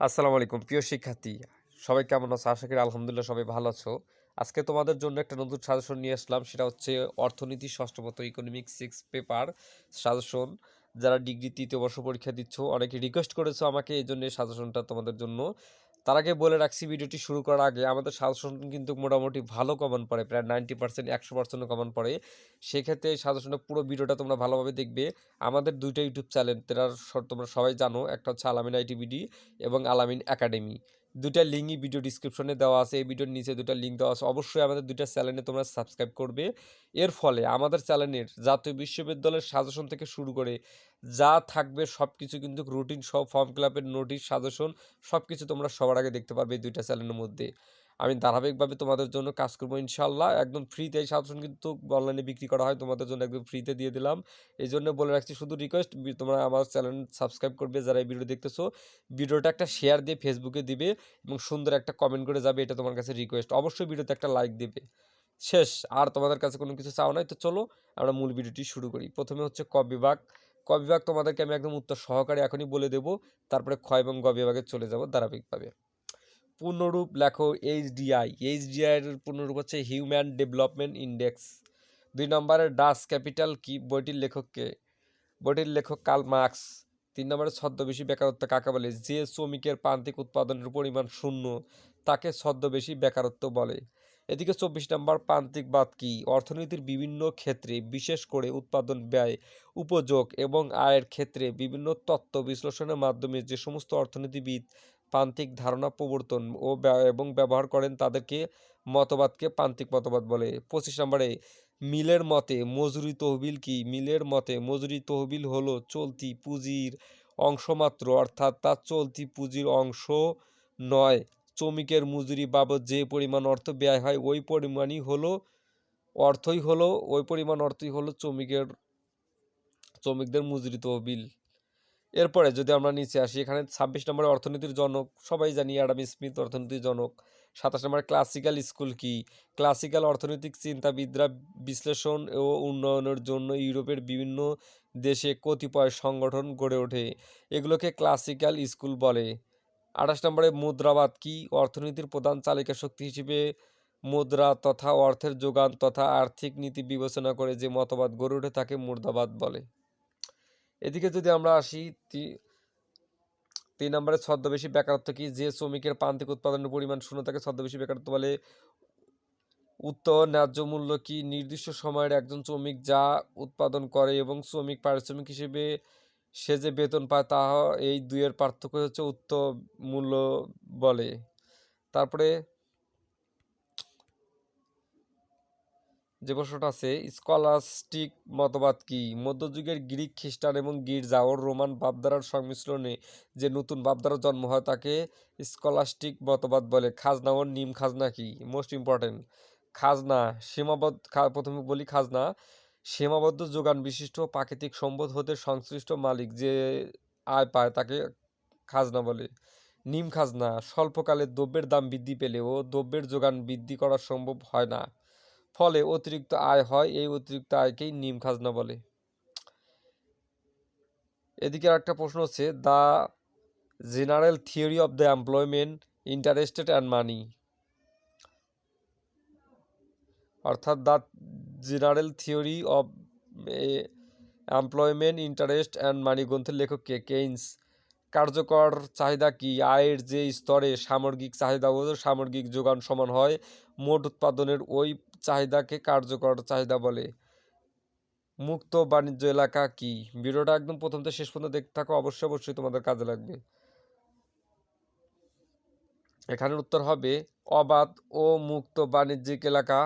আসসালামু আলাইকুম। প্রিয় শিক্ষার্থী, সবাই কেমন আছো? আশা করি আলহামদুলিল্লাহ সবাই ভালো আছো। আজকে তোমাদের জন্য একটা নতুন সাজেশন নিয়ে আসলাম, সেটা হচ্ছে অর্থনীতি ষষ্ঠমত ইকোনমিক সিক্স পেপার সাজেশন যারা ডিগ্রি তৃতীয় বর্ষ পরীক্ষা দিচ্ছ, অনেকে রিকোয়েস্ট করেছ আমাকে, এই জন্য সাজেশনটা তোমাদের জন্য। তার আগে বলে রাখছি, ভিডিওটি শুরু করার আগে আমাদের সাজেশন কিন্তু মোটামুটি ভালো কমন পড়ে, প্রায় নাইনটি পার্সেন্ট একশো পার্সেন্ট কমন পড়ে। সেক্ষেত্রে সাজেশনটা পুরো ভিডিওটা তোমরা ভালোভাবে দেখবে। আমাদের দুইটা ইউটিউব চ্যানেল তোমরা সবাই জানো, একটা হচ্ছে আলামিন আইটিভিডি এবং আলামিন একাডেমি দুইটা লিঙ্কই ভিডিও ডিসক্রিপশনে দেওয়া আছে, এই ভিডিওর নিচে দুটা লিঙ্ক দেওয়া আছে। অবশ্যই আমাদের দুটা চ্যানেলে তোমরা সাবস্ক্রাইব করবে। এর ফলে আমাদের চ্যানেলের জাতীয় বিশ্ববিদ্যালয়ের সাজেশন থেকে শুরু করে যা থাকবে সব কিছু কিন্তু রুটিন সব ফর্ম ফিল আপের নোটিশ সাজেশন সব কিছু তোমরা সবার আগে দেখতে পারবে এই দুইটা চ্যানেলের মধ্যে। আমি ধারাবাহিকভাবে তোমাদের জন্য কাজ করব ইনশাল্লাহ। একদম ফ্রিতে এই সাজেশন কিন্তু অনলাইনে বিক্রি করা হয়, তোমাদের জন্য একদম ফ্রিতে দিয়ে দিলাম। এই জন্য বলে রাখছি, শুধু রিকোয়েস্ট তোমরা আমার চ্যানেল সাবস্ক্রাইব করবে, যারা এই ভিডিও দেখতেছো ভিডিওটা একটা শেয়ার দিয়ে ফেসবুকে দিবে এবং সুন্দর একটা কমেন্ট করে যাবে, এটা তোমার কাছে রিকোয়েস্ট অবশ্যই ভিডিওতে একটা লাইক দেবে। শেষ, আর তোমাদের কাছে কোনো কিছু চাও নাই, তো চলো আমরা মূল ভিডিওটি শুরু করি। প্রথমে হচ্ছে ক বিভাগ। ক বিভাগ তোমাদেরকে আমি একদম উত্তর সহকারে এখনই বলে দেবো, তারপরে ক্ষয় এবং গ বিভাগে চলে যাব ধারাবাহিকভাবে। পূর্ণরূপ লেখো এইচডিআই। এইচডিআই এর পূর্ণরূপ হচ্ছে হিউম্যান ডেভেলপমেন্ট ইন্ডেক্স দুই নম্বরের ডাস ক্যাপিটাল কি? বইটির লেখককে বইটির লেখক কাল মার্কস তিন নম্বরে ছদ্মবেশী বেকারত্ব কাকে বলে? যে শ্রমিকের প্রান্তিক উৎপাদনের পরিমাণ শূন্য, তাকে ছদ্মবেশী বেকারত্ব বলে। এদিকে চব্বিশ নম্বর প্রান্তিকবাদ কি? অর্থনীতির বিভিন্ন ক্ষেত্রে বিশেষ করে উৎপাদন, ব্যয়, উপযোগ এবং আয়ের ক্ষেত্রে বিভিন্ন তত্ত্ব বিশ্লেষণের মাধ্যমে যে সমস্ত অর্থনীতিবিদ প্রান্তিক ধারণা প্রবর্তন ও এবং ব্যবহার করেন তাদেরকে মতবাদকে প্রান্তিক মতবাদ বলে। পঁচিশ নম্বরে, মিলের মতে মজুরি তহবিল কি? মিলের মতে মজুরি তহবিল হলো চলতি পুঁজির অংশমাত্র অর্থাৎ তা চলতি পুঁজির অংশ নয়। শ্রমিকের মজুরি বাবদ যে পরিমাণ অর্থ ব্যয় হয়, ওই পরিমাণই হলো অর্থই হলো, ওই পরিমাণ অর্থই হলো শ্রমিকের, শ্রমিকদের মজুরি তহবিল। এরপরে যদি আমরা নিচে আসি, এখানে ছাব্বিশ নম্বরে অর্থনীতির জনক, সবাই জানি অ্যাডাম স্মিথ অর্থনীতির জনক। সাতাশ নম্বরে ক্লাসিক্যাল স্কুল কি? ক্লাসিক্যাল অর্থনৈতিক চিন্তাবিদরা বিশ্লেষণ ও উন্নয়নের জন্য ইউরোপের বিভিন্ন দেশে কতিপয় সংগঠন গড়ে ওঠে। এগুলোকে ক্লাসিক্যাল স্কুল বলে। আঠাশ নম্বরে মুদ্রাবাদ কি? অর্থনীতির প্রধান চালিকা শক্তি হিসেবে মুদ্রা তথা অর্থের যোগান তথা আর্থিক নীতি বিবেচনা করে যে মতবাদ গড়ে ওঠে তাকে মুদ্রাবাদ বলে। এদিকে যদি আমরা আসি তিন নম্বরে ছদ্মবেশী বেকারত্ব কি? যে শ্রমিকের প্রান্তিক উৎপাদনের পরিমাণ শূন্য তাকে ছদ্মবেশী বেকারত্ব বলে। উত্তর, ন্যায্য মূল্য কি? নির্দিষ্ট সময়ের একজন শ্রমিক যা উৎপাদন করে এবং শ্রমিক পারিশ্রমিক হিসেবে সে যে বেতন পায় তা এই দুইয়ের পার্থক্য হচ্ছে উত্তর মূল্য বলে। তারপরে যে প্রশ্নটা আছে, স্কলাস্টিক মতবাদ কি? মধ্যযুগের গ্রিক খ্রিস্টান এবং গির্জা ও রোমান ভাবধারার সংমিশ্রণে যে নতুন ভাবধারার জন্ম হয় তাকে স্কলাস্টিক মতবাদ বলে। খাজনা ও নিম খাজনা কি? মোস্ট ইম্পর্টেন্ট খাজনা, সীমাবদ্ধ প্রথমে বলি খাজনা। সীমাবদ্ধ যোগান বিশিষ্ট প্রাকৃতিক সম্পদ হতে সংশ্লিষ্ট মালিক যে আয় পায় তাকে খাজনা বলে। নিম খাজনা, স্বল্পকালে দ্রব্যের দাম বৃদ্ধি পেলেও দ্রব্যের যোগান বৃদ্ধি করা সম্ভব হয় না। ফলে অতিরিক্ত আয় হয়, এই অতিরিক্ত আয়কেই নিম খাজনা বলে। এদিকে একটা প্রশ্ন হচ্ছে, the general theory of the employment, interested and money. অর্থাৎ, the general theory of employment, interest and money গ্রন্থের লেখক কে? কেইন্স। কার্যকর চাহিদা কি? আয়ের যে স্তরে সামগ্রিক চাহিদা ও সামগ্রিক যোগান সমান হয়, মোট উৎপাদনের ওই চাহিদাকে কার্যকর চাহিদা বলে। মুক্ত বাণিজ্য এলাকা কি? ভিডিওটা একদম প্রথম থেকে শেষ পর্যন্ত দেখতে থাকো, অবশ্যই অবশ্যই তোমাদের কাজে লাগবে। এখানের উত্তর হবে, অবাধ ও মুক্ত বাণিজ্যিক এলাকা।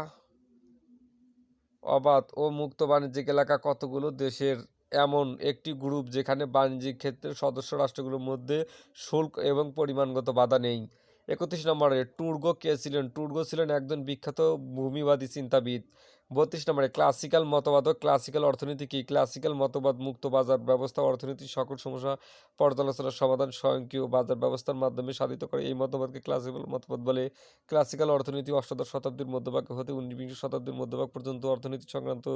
অবাধ ও মুক্ত বাণিজ্যিক এলাকা কতগুলো? দেশের এমন একটি গ্রুপ যেখানে বাণিজ্যিক ক্ষেত্রে সদস্য রাষ্ট্রগুলোর মধ্যে শুল্ক এবং পরিমাণগত বাধা নেই। একত্রিশ নম্বরে টুর্গো কে ছিলেন? টুর্গো ছিলেন একজন বিখ্যাত ভূমিবাদী চিন্তাবিদ। বত্রিশ নম্বরে ক্লাসিক্যাল মতবাদ ও ক্লাসিক্যাল অর্থনীতি কি? ক্লাসিক্যাল মতবাদ, মুক্ত বাজার ব্যবস্থা অর্থনীতির সকল সমস্যা পর্যালোচনার সমাধান, স্বয়ংক্রিয় বাজার ব্যবস্থার মাধ্যমে সাধিত করে এই মতবাদকে ক্লাসিক্যাল মতবাদ বলে। ক্লাসিক্যাল অর্থনীতি অষ্টাদশ শতাব্দীর মধ্যভাগ হতে উনবিংশ শতাব্দীর মধ্যভাগ পর্যন্ত অর্থনীতি সংক্রান্ত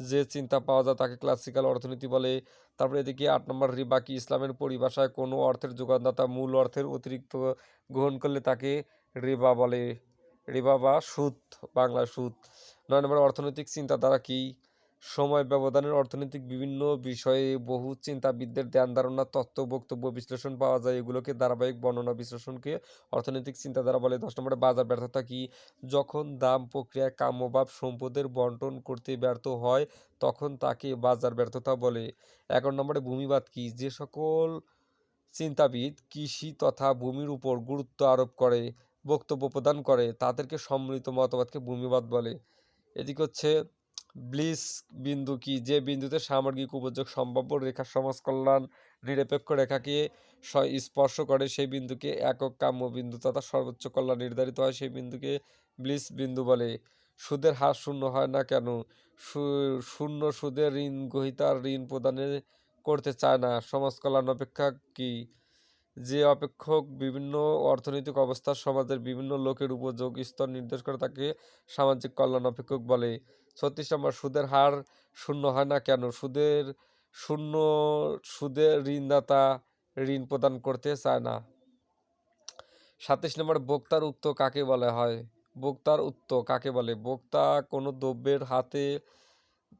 যে চিন্তা পাওয়া যায় তাকে ক্লাসিক্যাল অর্থনীতি বলে। তারপরে এদিকে আট নম্বর, রিবা কি ইসলামের পরিভাষায় কোনো অর্থের যোগানদাতা মূল অর্থের অতিরিক্ত গ্রহণ করলে তাকে রিবা বলে। রিবা বা সুদ, বাংলা সুদ। নয় নম্বর, অর্থনৈতিক চিন্তাধারা কি? সময় ব্যবধানের অর্থনৈতিক বিভিন্ন বিষয়ে বহু চিন্তাবিদদের ধ্যান ধারণা তত্ত্ব বক্তব্য, বিশ্লেষণ পাওয়া যায়। এগুলোকে ধারাবাহিক বর্ণনা বিশ্লেষণকে অর্থনৈতিক চিন্তাধারা বলে। দশ নম্বরে, বাজার ব্যর্থতা কি? যখন দাম প্রক্রিয়া কাম্যভাব সম্পদের বন্টন করতে ব্যর্থ হয়, তখন তাকে বাজার ব্যর্থতা বলে। এগারো নম্বরে, ভূমিবাদ কি? যে সকল চিন্তাবিদ কৃষি তথা ভূমির উপর গুরুত্ব আরোপ করে। বক্তব্য প্রদান করে, তাদেরকে সম্মিলিত মতবাদকে ভূমিবাদ বলে। এদিকে হচ্ছে, ব্লিস বিন্দু কি? যে বিন্দুতে সামগ্রিক উপযোগ সম্ভাব্য রেখা সমাজ কল্যাণ নিরপেক্ষ রেখাকে স্পর্শ করে, সেই বিন্দুকে একক কাম্য বিন্দু তথা সর্বোচ্চ কল্যাণ নির্ধারিত হয়, সেই বিন্দুকে ব্লিস বিন্দু বলে। সুদের হার শূন্য হয় না কেন? শূন্য সুদের ঋণ, গ্রহীতার ঋণ প্রদানে করতে চায় না। সমাজ কল্যাণ অপেক্ষা কি? যে অপেক্ষক বিভিন্ন অর্থনৈতিক অবস্থা সমাজের বিভিন্ন লোকের উপযোগ স্তর নির্দেশ করে তাকে সামাজিক কল্যাণ অপেক্ষক বলে। ছত্রিশ নম্বর, সুদের হার শূন্য হয় না কেন? সুদের শূন্য, সুদের ঋণদাতা ঋণ প্রদান করতে চায় না। সাতাশ নম্বর বক্তার উত্ত কাকে বলা হয়? বক্তার উত্ত কাকে বলে? বক্তা কোনো দ্রব্যের হাতে,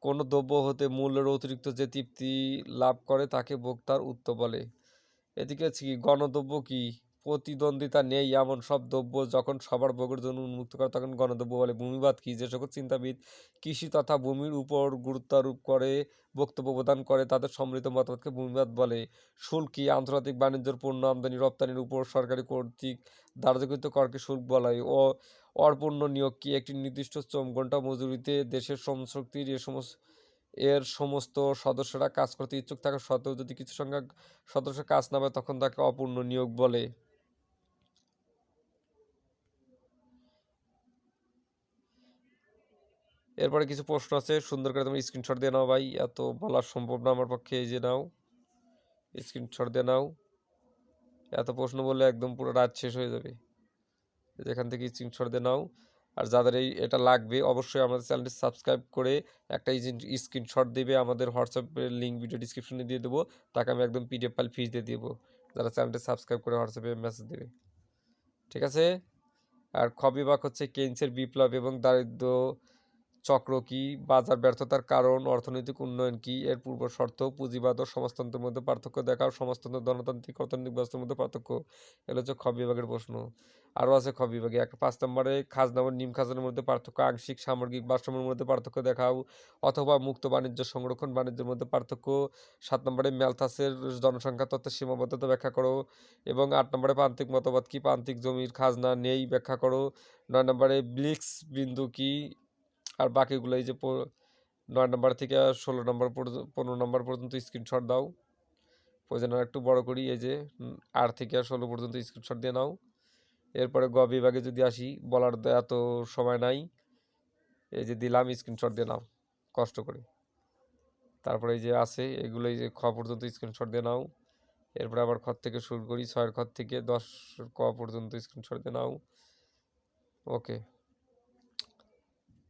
কোনো দ্রব্য হতে মূল্যের অতিরিক্ত যে তৃপ্তি লাভ করে তাকে বক্তার উত্ত বলে। এদিকে হচ্ছে কি, গণদ্রব্য কি? প্রতিদ্বন্দ্বিতা নেই এমন সব দ্রব্য যখন সবার ভোগের জন্য উন্মুক্ত করে, তখন গণদ্রব্য বলে ভূমিবাদ কি? যে সকল চিন্তাবিদ কৃষি তথা ভূমির উপর গুরুত্ব আরোপ করে, বক্তব্য প্রদান করে, তাদের সম্মিলিত মতবাদকে ভূমিবাদ বলে। শুল্ক কি? আন্তর্জাতিক বাণিজ্যের পণ্য আমদানি রপ্তানির উপর সরকারি কর্তৃক ধার্যকৃত করকে শুল্ক বলা হয়। ও অর্পণ্য নিয়োগ কি? একটি নির্দিষ্ট শ্রম ঘণ্টা মজুরিতে দেশের শ্রমশক্তির এ সমস্ত এর সমস্ত সদস্যরা কাজ করতে ইচ্ছুক থাকা সত্ত্বেও যদি কিছু সংখ্যক সদস্য কাজ না পায়, তখন তাকে অপূর্ণ নিয়োগ বলে। এরপরে কিছু প্রশ্ন আছে। সুন্দর করে তুমি স্ক্রিনশট দিয়ে নাও ভাই। এত বলা সম্ভব না আমার পক্ষে, এই যে নাও। স্ক্রিনশট দিয়ে নাও। এত প্রশ্ন বললে একদম পুরো রাত শেষ হয়ে যাবে। এখান থেকে স্ক্রিনশট দিয়ে নাও। আর যাদের এই এটা লাগবে, অবশ্যই আমাদের চ্যানেলটি সাবস্ক্রাইব করে একটা স্ক্রিনশট দেবে, আমাদের হোয়াটসঅ্যাপের লিঙ্ক ভিডিও ডিসক্রিপশনে দিয়ে দেবো। তাকে আমি একদম পিডিএফ ফাইল ফিস দিয়ে দেবো। যারা চ্যানেলটি সাবস্ক্রাইব করে হোয়াটসঅ্যাপে মেসেজ দেবে। ঠিক আছে? আর খবিবাক হচ্ছে কেন্সের বিপ্লব এবং দারিদ্র চক্র কি, বাজার ব্যর্থতার কারণ, অর্থনৈতিক উন্নয়ন কি, এর পূর্ব শর্ত পুঁজিবাদ ও সমাজতন্ত্রের মধ্যে পার্থক্য দেখাও সমাজতন্ত্র, গণতান্ত্রিক, অর্থনৈতিক ব্যবস্থার মধ্যে পার্থক্য এগুলো হচ্ছে খ বিভাগের প্রশ্ন। আরও আছে খ বিভাগে একটা পাঁচ নম্বরে, খাজনা নিম খাজনার মধ্যে পার্থক্য, আংশিক, সামগ্রিক ভারসাম্যের মধ্যে পার্থক্য দেখাও অথবা মুক্ত বাণিজ্য, সংরক্ষণ বাণিজ্যের মধ্যে পার্থক্য, সাত নম্বরে ম্যালথাসের জনসংখ্যা তথ্যের সীমাবদ্ধতা ব্যাখ্যা করো, এবং আট নম্বরে প্রান্তিক মতবাদ কি, প্রান্তিক জমির খাজনা নেই ব্যাখ্যা করো, নয় নম্বরে ব্লিক্স বিন্দু কি আর বাকিগুলো এই যে নয় নম্বর থেকে ষোলো নম্বর পর্যন্ত পনেরো নম্বর পর্যন্ত স্ক্রিনশট দাও। প্রয়োজন আর একটু বড় করি, এই যে আট থেকে ষোলো পর্যন্ত স্ক্রিনশট দিয়ে নাও। এরপরে গ বিভাগে যদি আসি, বলার তো এত সময় নাই। এই যে দিলাম স্ক্রিনশট দিয়ে নাও, কষ্ট করে। তারপরে এই যে আছে, এগুলো এই যে খ পর্যন্ত স্ক্রিনশট দিয়ে নাও। এরপরে আবার খ থেকে শুরু করি, ছয়ের খ থেকে দশ ক পর্যন্ত স্ক্রিনশট দিয়ে নাও। ওকে।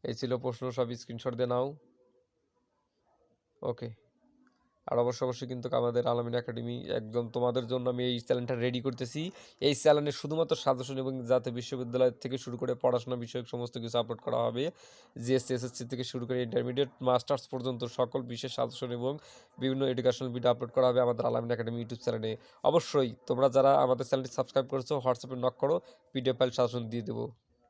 এই ছিল প্রশ্ন, সব স্ক্রিনশট দিয়ে নাও। ওকে আর অবশ্য, অবশ্যই কিন্তু আমাদের আলামিন একাডেমি একদম তোমাদের জন্য আমি এই চ্যানেলটা রেডি করতেছি। এই চ্যানেলে শুধুমাত্র সাজেশন এবং যাতে বিশ্ববিদ্যালয় থেকে শুরু করে পড়াশোনা বিষয়ক সমস্ত কিছু আপলোড করা হবে জিএসসি এসএসসি থেকে শুরু করে ইন্টারমিডিয়েট মাস্টার্স পর্যন্ত সকল বিশেষ সাজেশন এবং বিভিন্ন এডুকেশনাল ভিডিও আপলোড করা হবে আমাদের আলামিন একাডেমি ইউটিউব চ্যানেলে অবশ্যই তোমরা যারা আমাদের চ্যানেলটি সাবস্ক্রাইব করেছ, হোয়াটসঅ্যাপে নক করো পিডিএফ ফাইল সাজেশন দিয়ে দেবো।